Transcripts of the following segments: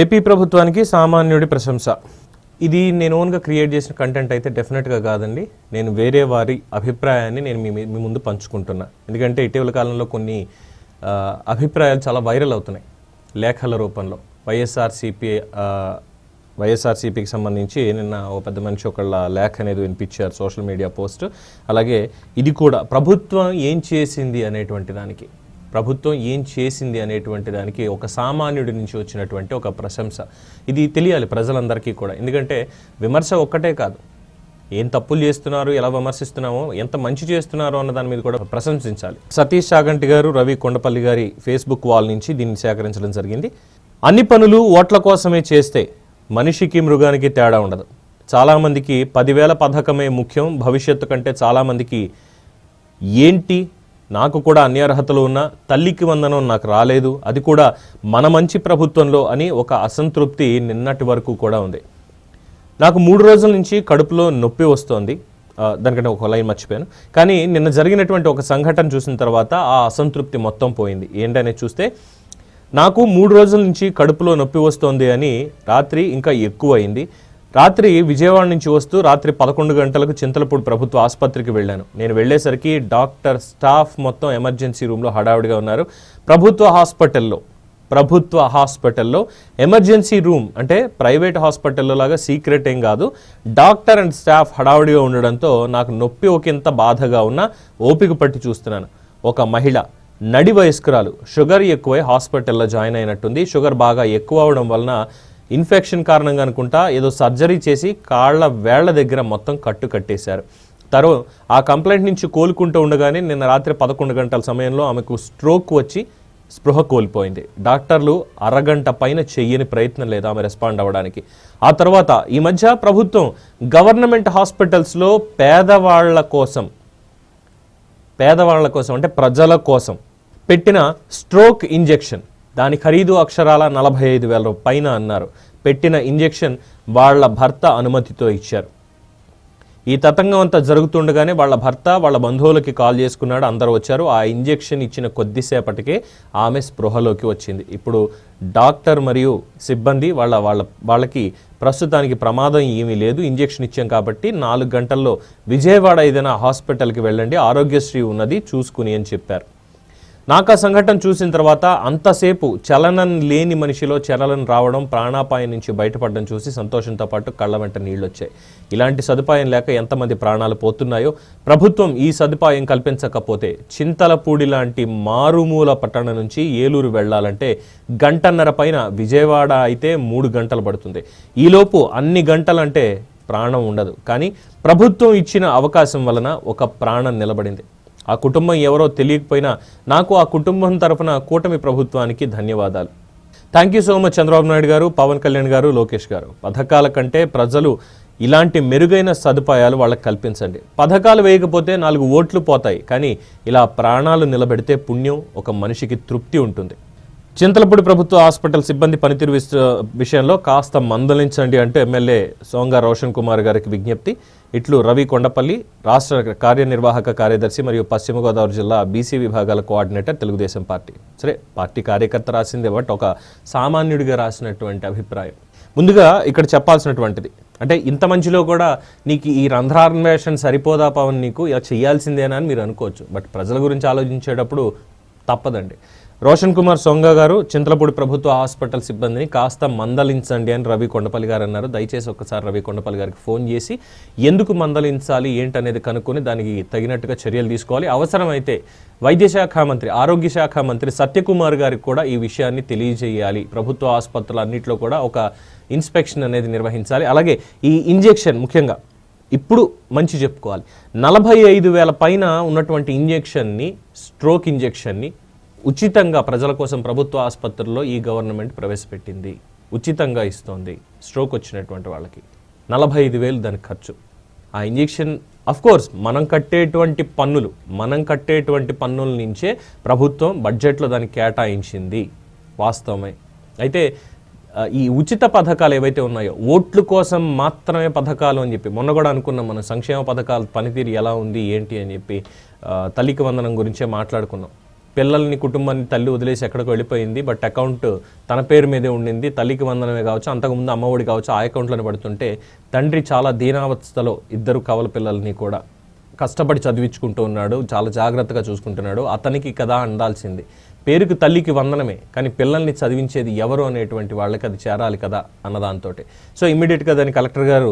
AP ప్రభుత్వానికి సామాన్యుడి ప్రశంస. ఇది నేను ఓన్గా క్రియేట్ చేసిన కంటెంట్ అయితే డెఫినెట్గా కాదండి. నేను వేరే వారి అభిప్రాయాన్ని నేను మీ మీ ముందు పంచుకుంటున్నా. ఎందుకంటే ఇటీవల కాలంలో కొన్ని అభిప్రాయాలు చాలా వైరల్ అవుతున్నాయి లేఖల రూపంలో. వైఎస్ఆర్సీపీ వైఎస్ఆర్సీపీకి సంబంధించి నిన్న ఓ పెద్ద మనిషి ఒకళ్ళ లేఖ అనేది వినిపించారు సోషల్ మీడియా పోస్ట్. అలాగే ఇది కూడా ప్రభుత్వం ఏం చేసింది అనేటువంటి దానికి. ప్రభుత్వం ఏం చేసింది అనేటువంటి దానికి ఒక సామాన్యుడి నుంచి వచ్చినటువంటి ఒక ప్రశంస. ఇది తెలియాలి ప్రజలందరికీ కూడా. ఎందుకంటే విమర్శ ఒక్కటే కాదు. ఏం తప్పులు చేస్తున్నారు ఎలా విమర్శిస్తున్నామో ఎంత మంచి చేస్తున్నారో అన్న దాని మీద కూడా ప్రశంసించాలి. సతీష్ సాగంటి గారు రవి కొండపల్లి గారి ఫేస్బుక్ వాల్ నుంచి దీన్ని సేకరించడం జరిగింది. అన్ని పనులు ఓట్ల కోసమే చేస్తే మనిషికి మృగానికి తేడా ఉండదు. చాలామందికి పదివేల పథకమే ముఖ్యం. భవిష్యత్తు కంటే చాలామందికి ఏంటి నాకు కూడా అన్ని అర్హతలు ఉన్నా తల్లికి వందనం నాకు రాలేదు అది కూడా మన మంచి ప్రభుత్వంలో అని ఒక అసంతృప్తి నిన్నటి వరకు కూడా ఉంది. నాకు మూడు రోజుల నుంచి కడుపులో నొప్పి వస్తోంది. దానికంటే ఒక లైన్ మర్చిపోయాను. కానీ నిన్న జరిగినటువంటి ఒక సంఘటన చూసిన తర్వాత ఆ అసంతృప్తి మొత్తం పోయింది. ఏంటనే చూస్తే నాకు మూడు రోజుల నుంచి కడుపులో నొప్పి వస్తోంది అని రాత్రి ఇంకా ఎక్కువ అయింది రాత్రి విజయవాడ నుంచి వస్తూ రాత్రి పదకొండు గంటలకు చింతలపూడి ప్రభుత్వ ఆసుపత్రికి వెళ్ళాను. నేను వెళ్ళేసరికి డాక్టర్ స్టాఫ్ మొత్తం ఎమర్జెన్సీ రూమ్లో హడావిడిగా ఉన్నారు. ప్రభుత్వ హాస్పిటల్లో ప్రభుత్వ హాస్పిటల్లో ఎమర్జెన్సీ రూమ్ అంటే ప్రైవేట్ హాస్పిటల్లో లాగా సీక్రెట్ ఏం కాదు. డాక్టర్ అండ్ స్టాఫ్ హడావుడిగా ఉండడంతో నాకు నొప్పి ఒకంత బాధగా ఉన్న ఓపిక పట్టి చూస్తున్నాను. ఒక మహిళ నడి వయస్కురాలు షుగర్ ఎక్కువై హాస్పిటల్లో జాయిన్ అయినట్టుంది. షుగర్ బాగా ఎక్కువ అవడం వలన ఇన్ఫెక్షన్ కారణంగా అనుకుంటా ఏదో సర్జరీ చేసి కాళ్ళ వేళ్ళ దగ్గర మొత్తం కట్టు కట్టేశారు. తరు ఆ కంప్లైంట్ నుంచి కోలుకుంటూ ఉండగానే నిన్న రాత్రి పదకొండు గంటల సమయంలో ఆమెకు స్ట్రోక్ వచ్చి స్పృహ కోల్పోయింది. డాక్టర్లు అరగంట పైన చెయ్యని ప్రయత్నం లేదు ఆమె రెస్పాండ్ అవ్వడానికి. ఆ తర్వాత ఈ మధ్య ప్రభుత్వం గవర్నమెంట్ హాస్పిటల్స్లో పేదవాళ్ళ కోసం పేదవాళ్ళ కోసం అంటే ప్రజల కోసం పెట్టిన స్ట్రోక్ ఇంజెక్షన్. దాని ఖరీదు అక్షరాల నలభై ఐదు వేల పైన అన్నారు. పెట్టిన ఇంజెక్షన్ వాళ్ళ భర్త అనుమతితో ఇచ్చారు. ఈ తతంగం అంతా జరుగుతుండగానే వాళ్ళ భర్త వాళ్ళ బంధువులకి కాల్ చేసుకున్నాడు. అందరూ వచ్చారు. ఆ ఇంజెక్షన్ ఇచ్చిన కొద్దిసేపటికే ఆమె స్పృహలోకి వచ్చింది. ఇప్పుడు డాక్టర్ మరియు సిబ్బంది వాళ్ళ వాళ్ళ వాళ్ళకి ప్రస్తుతానికి ప్రమాదం ఏమీ లేదు. ఇంజెక్షన్ ఇచ్చాం కాబట్టి నాలుగు గంటల్లో విజయవాడ ఏదైనా హాస్పిటల్కి వెళ్ళండి. ఆరోగ్యశ్రీ ఉన్నది చూసుకుని అని చెప్పారు. నాకు ఆ సంఘటన చూసిన తర్వాత అంతసేపు చలనం లేని మనిషిలో చలనం రావడం ప్రాణాపాయం నుంచి బయటపడడం చూసి సంతోషంతో పాటు కళ్ళ వెంట నీళ్ళు వచ్చాయి ఇలాంటి సదుపాయం లేక ఎంతమంది ప్రాణాలు పోతున్నాయో ప్రభుత్వం ఈ సదుపాయం కల్పించకపోతే చింతలపూడి లాంటి మారుమూల పట్టణం నుంచి ఏలూరు వెళ్ళాలంటే గంటన్నర పైన విజయవాడ అయితే మూడు గంటలు పడుతుంది. ఈలోపు అన్ని గంటలంటే ప్రాణం ఉండదు. కానీ ప్రభుత్వం ఇచ్చిన అవకాశం వలన ఒక ప్రాణం నిలబడింది. ఆ కుటుంబం ఎవరో తెలియకపోయినా నాకు ఆ కుటుంబం తరఫున కూటమి ప్రభుత్వానికి ధన్యవాదాలు. Thank you so much Chandrababu Naidu garu Pawan Kalyan గారు లోకేష్ గారు. పథకాల కంటే ప్రజలు ఇలాంటి మెరుగైన సదుపాయాలు వాళ్ళకి కల్పించండి. పథకాలు వేయకపోతే నాలుగు ఓట్లు పోతాయి కానీ ఇలా ప్రాణాలు నిలబెడితే పుణ్యం ఒక మనిషికి తృప్తి ఉంటుంది. చింతలపూడి ప్రభుత్వ హాస్పిటల్ సిబ్బంది పనితీరు విషయంలో కాస్త మందలించండి అంటూ ఎమ్మెల్యే సోంగా రోషన్ కుమార్ గారికి విజ్ఞప్తి. ఇట్లు రవి కొండపల్లి రాష్ట్ర కార్యనిర్వాహక కార్యదర్శి మరియు పశ్చిమ గోదావరి జిల్లా బీసీ విభాగాల కోఆర్డినేటర్ తెలుగుదేశం పార్టీ. సరే పార్టీ కార్యకర్త రాసిందే బట్ ఒక సామాన్యుడిగా రాసినటువంటి అభిప్రాయం. ముందుగా ఇక్కడ చెప్పాల్సినటువంటిది. అంటే ఇంత మంచిలో కూడా నీకు ఈ రంధ్రాన్వేషణ సరిపోదా పవన్ నీకు ఇలా చేయాల్సిందేనా అని మీరు అనుకోవచ్చు. బట్ ప్రజల గురించి ఆలోచించేటప్పుడు తప్పదండి. రోషన్ కుమార్ సొంగ గారు చింతలపూడి ప్రభుత్వ హాస్పిటల్ సిబ్బందిని కాస్త మందలించండి అని రవి కొండపల్లి గారు అన్నారు. దయచేసి ఒకసారి రవి కొండపల్లి గారికి ఫోన్ చేసి ఎందుకు మందలించాలి ఏంటనేది కనుక్కొని దానికి తగినట్టుగా చర్యలు తీసుకోవాలి. అవసరమైతే వైద్య శాఖ మంత్రి ఆరోగ్య శాఖ మంత్రి సత్యకుమార్ గారికి కూడా ఈ విషయాన్ని తెలియజేయాలి. ప్రభుత్వ ఆసుపత్రులు అన్నింటిలో కూడా ఒక ఇన్స్పెక్షన్ అనేది నిర్వహించాలి. అలాగే ఈ ఇంజెక్షన్ ముఖ్యంగా ఇప్పుడు మంచి చెప్పుకోవాలి. నలభై ఐదు వేల పైన ఉన్నటువంటి ఇంజెక్షన్ని స్ట్రోక్ ఇంజెక్షన్ని ఉచితంగా ప్రజల కోసం ప్రభుత్వ ఆసుపత్రుల్లో ఈ గవర్నమెంట్ ప్రవేశపెట్టింది. ఉచితంగా ఇస్తోంది. స్ట్రోక్ వచ్చినటువంటి వాళ్ళకి. నలభై ఐదు వేలు దాని ఖర్చు. ఆ ఇంజెక్షన్ కోర్స్ మనం కట్టేటువంటి పన్నులు మనం కట్టేటువంటి పన్నుల నుంచే ప్రభుత్వం బడ్జెట్లో దాన్ని కేటాయించింది. వాస్తవమే. అయితే ఈ ఉచిత పథకాలు ఏవైతే ఉన్నాయో ఓట్ల కోసం మాత్రమే పథకాలు అని చెప్పి మొన్న కూడా అనుకున్నాం మనం సంక్షేమ పథకాల పనితీరు ఎలా ఉంది ఏంటి అని చెప్పి తల్లికి వందనం గురించే మాట్లాడుకున్నాం. పిల్లల్ని కుటుంబాన్ని తల్లి వదిలేసి ఎక్కడికి వెళ్ళిపోయింది. బట్ అకౌంట్ తన పేరు మీదే ఉండింది. తల్లికి వందనమే కావచ్చు అంతకుముందు అమ్మఒడి కావచ్చు ఆ అకౌంట్లోనే పడుతుంటే తండ్రి చాలా దీనావస్థలో ఇద్దరు కవల పిల్లల్ని కూడా కష్టపడి చదివించుకుంటూ ఉన్నాడు. చాలా జాగ్రత్తగా చూసుకుంటున్నాడు. అతనికి కదా అందాల్సింది. పేరుకి తల్లికి వందనమే కానీ పిల్లల్ని చదివించేది ఎవరు అనేటువంటి వాళ్ళకి అది చేరాలి కదా అన్నదాంతో సో ఇమ్మీడియట్గా దాన్ని కలెక్టర్ గారు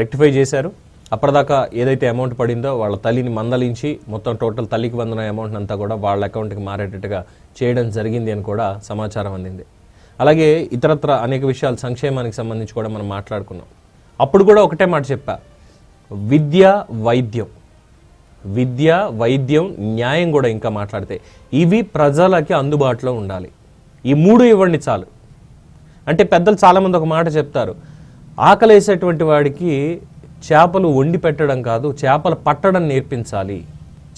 రెక్టిఫై చేశారు. అప్పటిదాకా ఏదైతే అమౌంట్ పడిందో వాళ్ళ తల్లిని మందలించి మొత్తం టోటల్ తల్లికి వందన అమౌంట్ అంతా కూడా వాళ్ళ అకౌంట్కి మారేటట్టుగా చేయడం జరిగింది అని కూడా సమాచారం అందింది. అలాగే ఇతరత్ర అనేక విషయాలు సంక్షేమానికి సంబంధించి కూడా మనం మాట్లాడుకున్నాం. అప్పుడు కూడా ఒకటే మాట చెప్పా. విద్య వైద్యం. విద్య వైద్యం న్యాయం కూడా ఇంకా మాట్లాడితే ఇవి ప్రజలకి అందుబాటులో ఉండాలి. ఈ మూడు ఇవ్వండి చాలు. అంటే పెద్దలు చాలామంది ఒక మాట చెప్తారు. ఆకలేసేటువంటి వాడికి చేపలు వండి పెట్టడం కాదు చేపలు పట్టడం నేర్పించాలి.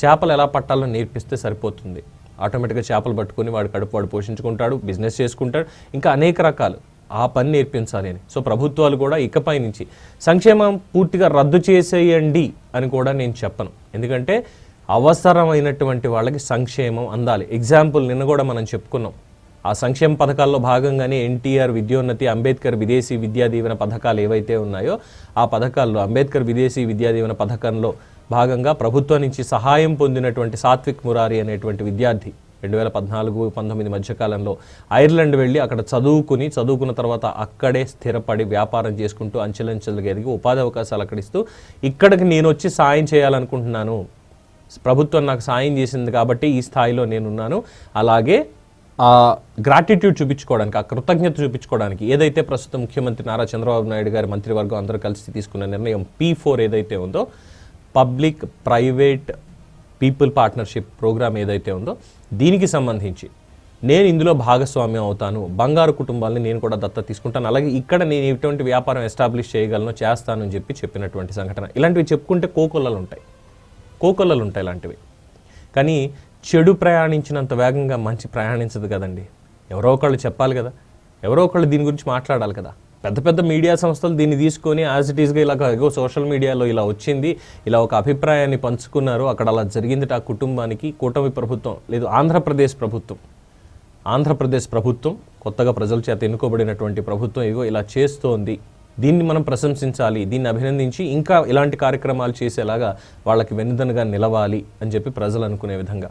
చేపలు ఎలా పట్టాలో నేర్పిస్తే సరిపోతుంది. ఆటోమేటిక్గా చేపలు పట్టుకుని వాడు కడుపు వాడు పోషించుకుంటాడు బిజినెస్ చేసుకుంటాడు ఇంకా అనేక రకాలు. ఆ పని నేర్పించాలి అని. సో ప్రభుత్వాలు కూడా ఇకపై నుంచి సంక్షేమం పూర్తిగా రద్దు చేసేయండి అని కూడా నేను చెప్పను. ఎందుకంటే అవసరమైనటువంటి వాళ్ళకి సంక్షేమం అందాలి. ఎగ్జాంపుల్ నిన్న కూడా మనం చెప్పుకున్నాం. ఆ సంక్షేమ పథకాల్లో భాగంగానే ఎన్టీఆర్ విద్యోన్నతి అంబేద్కర్ విదేశీ విద్యా దీవెన పథకాలు ఏవైతే ఉన్నాయో ఆ పథకాల్లో అంబేద్కర్ విదేశీ విద్యా దీవెన పథకంలో భాగంగా ప్రభుత్వం నుంచి సహాయం పొందినటువంటి సాత్విక్ మురారి అనేటువంటి విద్యార్థి రెండు వేల పద్నాలుగు పంతొమ్మిది మధ్యకాలంలో ఐర్లాండ్ వెళ్ళి అక్కడ చదువుకుని చదువుకున్న తర్వాత అక్కడే స్థిరపడి వ్యాపారం చేసుకుంటూ అంచెలంచెలుగా ఎదిగి ఉపాధి అవకాశాలు అక్కడ ఇస్తూ ఇక్కడికి నేను వచ్చి సాయం చేయాలనుకుంటున్నాను. ప్రభుత్వం నాకు సాయం చేసింది కాబట్టి ఈ స్థాయిలో నేనున్నాను. అలాగే గ్రాటిట్యూడ్ చూపించుకోవడానికి ఆ కృతజ్ఞత చూపించుకోవడానికి ఏదైతే ప్రస్తుతం ముఖ్యమంత్రి నారా చంద్రబాబు నాయుడు గారి మంత్రివర్గం అందరూ కలిసి తీసుకున్న నిర్ణయం పీ ఫోర్ ఏదైతే ఉందో public private people partnership program ఏదైతే ఉందో దీనికి సంబంధించి నేను ఇందులో భాగస్వామ్యం అవుతాను. బంగారు కుటుంబాలని నేను కూడా దత్త తీసుకుంటాను. అలాగే ఇక్కడ నేను ఎటువంటి వ్యాపారం ఎస్టాబ్లిష్ చేయగలను చేస్తాను అని చెప్పి చెప్పినటువంటి సంఘటన. ఇలాంటివి చెప్పుకుంటే కోకొల్లలు ఉంటాయి. కోకొల్లలు ఉంటాయి ఇలాంటివి. కానీ చెడు ప్రయాణించినంత వేగంగా మంచి ప్రయాణించదు కదండి. ఎవరో ఒకళ్ళు చెప్పాలి కదా. ఎవరో ఒకళ్ళు దీని గురించి మాట్లాడాలి కదా. పెద్ద పెద్ద మీడియా సంస్థలు దీన్ని తీసుకొని యాజ్ ఇట్ ఈస్గా ఇలా ఎగో సోషల్ మీడియాలో ఇలా వచ్చింది. ఇలా ఒక అభిప్రాయాన్ని పంచుకున్నారు. అక్కడ అలా జరిగింది ఆ కుటుంబానికి కూటమి ప్రభుత్వం లేదు ఆంధ్రప్రదేశ్ ప్రభుత్వం. ఆంధ్రప్రదేశ్ ప్రభుత్వం కొత్తగా ప్రజల చేత ఎన్నుకోబడినటువంటి ప్రభుత్వం ఇగో ఇలా చేస్తోంది. దీన్ని మనం ప్రశంసించాలి దీన్ని అభినందించి ఇంకా ఇలాంటి కార్యక్రమాలు చేసేలాగా వాళ్ళకి వెన్నుదనగా నిలవాలి అని చెప్పి ప్రజలు అనుకునే విధంగా.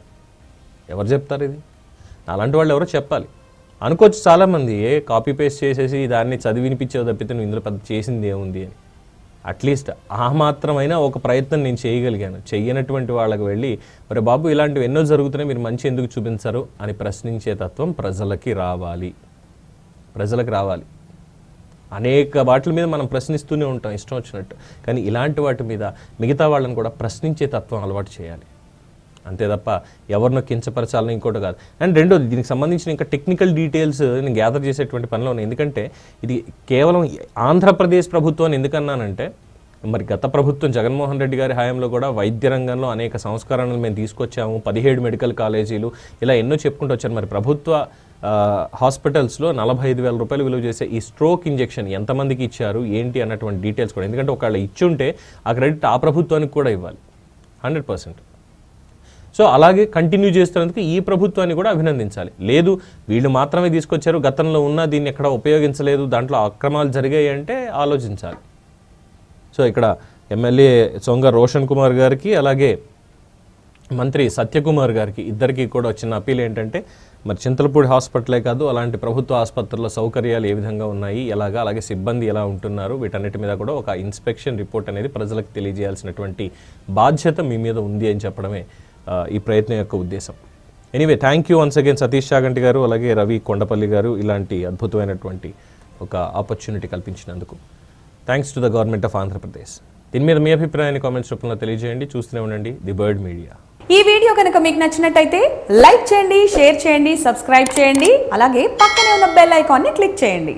ఎవరు చెప్తారు ఇది? అలాంటి వాళ్ళు ఎవరో చెప్పాలి. అనుకోవచ్చు చాలామంది ఏ కాపీ పేస్ట్ చేసేసి దాన్ని చదివి వినిపించేవి తప్పితే నువ్వు ఇందులో పెద్ద చేసింది ఏముంది అని. అట్లీస్ట్ ఆ మాత్రమైనా ఒక ప్రయత్నం నేను చేయగలిగాను. చెయ్యనటువంటి వాళ్ళకి వెళ్ళి మరి బాబు ఇలాంటివి ఎన్నో జరుగుతున్నాయి మీరు మంచి ఎందుకు చూపించరు? అని ప్రశ్నించే తత్వం ప్రజలకి రావాలి. ప్రజలకు రావాలి. అనేక వాటి మీద మనం ప్రశ్నిస్తూనే ఉంటాం ఇష్టం వచ్చినట్టు. కానీ ఇలాంటి వాటి మీద మిగతా వాళ్ళని కూడా ప్రశ్నించే తత్వం అలవాటు చేయాలి. అంతే తప్ప ఎవరినో కించపరచాలని ఇంకోటి కాదు. అండ్ రెండోది దీనికి సంబంధించిన ఇంకా టెక్నికల్ డీటెయిల్స్ నేను గ్యాదర్ చేసేటువంటి పనిలో ఉన్నాయి. ఎందుకంటే ఇది కేవలం ఆంధ్రప్రదేశ్ ప్రభుత్వాన్ని ఎందుకన్నానంటే మరి గత ప్రభుత్వం జగన్మోహన్ రెడ్డి గారి హయాంలో కూడా వైద్య రంగంలో అనేక సంస్కరణలు మేము తీసుకొచ్చాము. పదిహేడు మెడికల్ కాలేజీలు ఇలా ఎన్నో చెప్పుకుంటూ వచ్చారు. మరి ప్రభుత్వ హాస్పిటల్స్లో నలభై ఐదు వేల రూపాయలు విలువ చేసే ఈ స్ట్రోక్ ఇంజెక్షన్ ఎంతమందికి ఇచ్చారు? ఏంటి అన్నటువంటి డీటెయిల్స్ కూడా. ఎందుకంటే ఒకవేళ ఇచ్చుంటే ఆ క్రెడిట్ ఆ ప్రభుత్వానికి కూడా ఇవ్వాలి. Hundred percent. సో అలాగే కంటిన్యూ చేస్తున్నందుకు ఈ ప్రభుత్వాన్ని కూడా అభినందించాలి. లేదు వీళ్ళు మాత్రమే తీసుకొచ్చారు గతంలో ఉన్న దీన్ని ఎక్కడ ఉపయోగించలేదు దాంట్లో అక్రమాలు జరిగాయి అంటే ఆలోచించాలి. సో ఇక్కడ ఎమ్మెల్యే సొంగ రోషన్ కుమార్ గారికి అలాగే మంత్రి సత్యకుమార్ గారికి ఇద్దరికి కూడా వచ్చిన అప్పీల్ ఏంటంటే మరి చింతలపూడి హాస్పిటలే కాదు అలాంటి ప్రభుత్వ ఆసుపత్రుల్లో సౌకర్యాలు ఏ విధంగా ఉన్నాయి ఎలాగా అలాగే సిబ్బంది ఎలా ఉంటున్నారు వీటన్నిటి మీద కూడా ఒక ఇన్స్పెక్షన్ రిపోర్ట్ అనేది ప్రజలకు తెలియజేయాల్సినటువంటి బాధ్యత మీ మీద ఉంది అని చెప్పడమే ఈ ప్రయత్నం యొక్క ఉద్దేశం. Anyway thank you once again Satish Chaganti garu అలాగే రవి కొండపల్లి గారు ఇలాంటి అద్భుతమైనటువంటి ఒక ఆపర్చునిటీ కల్పించినందుకు. Thanks to the government of Andhra Pradesh దీని మీద మీ అభిప్రాయాన్ని కామెంట్స్ రూపంలో తెలియజేయండి. చూస్తూనే ఉండండి. ది బర్డ్ మీడియా ఈ వీడియో కనుక మీకు నచ్చినట్టయితే లైక్ చేయండి షేర్ చేయండి సబ్స్క్రైబ్ చేయండి అలాగే పక్కనే ఉన్న బెల్ ఐకాన్ని క్లిక్ చేయండి.